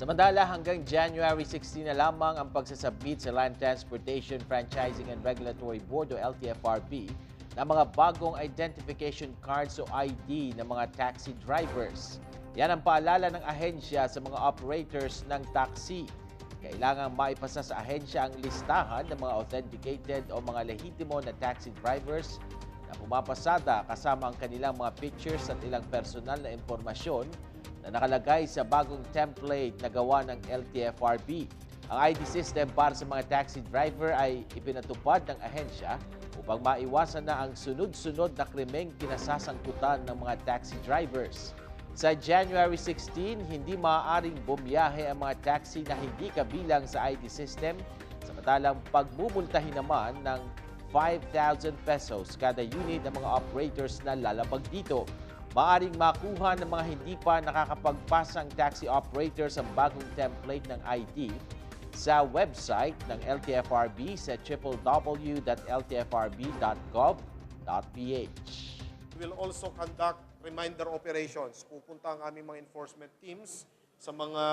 Samantala, hanggang January 16 na lamang ang pagsasubmit sa Land Transportation Franchising and Regulatory Board o LTFRB ng mga bagong identification cards o ID ng mga taxi drivers. Yan ang paalala ng ahensya sa mga operators ng taxi. Kailangang maipasa sa ahensya ang listahan ng mga authenticated o mga lehitimo na taxi drivers na pumapasada kasama ang kanilang mga pictures at ilang personal na impormasyon na nakalagay sa bagong template na gawa ng LTFRB. Ang ID system para sa mga taxi driver ay ipinatupad ng ahensya upang maiwasan na ang sunod-sunod na krimeng kinasasangkutan ng mga taxi drivers. Sa January 16, hindi maaaring bumiyahe ang mga taxi na hindi kabilang sa ID system, samantalang pagmumultahin naman ng 5,000 pesos kada unit ng mga operators na lalabag dito. Maaring makuha ng mga hindi pa nakakapagpasang taxi operators ang bagong template ng ID sa website ng LTFRB sa www.ltfrb.gov.ph. We will also conduct reminder operations. Pupunta ang aming mga enforcement teams sa mga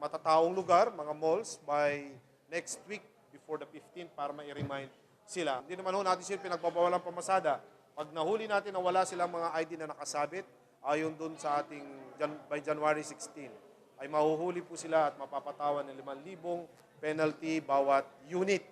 matataong lugar, mga malls, by next week before the 15th para ma-remind sila. Hindi naman ho natin sila pinagbabawalan pamasada. Pag nahuli natin na wala silang mga ID na nakasabit, ayon dun sa ating by January 16, ay mahuhuli po sila at mapapatawan ng 5,000 penalty bawat unit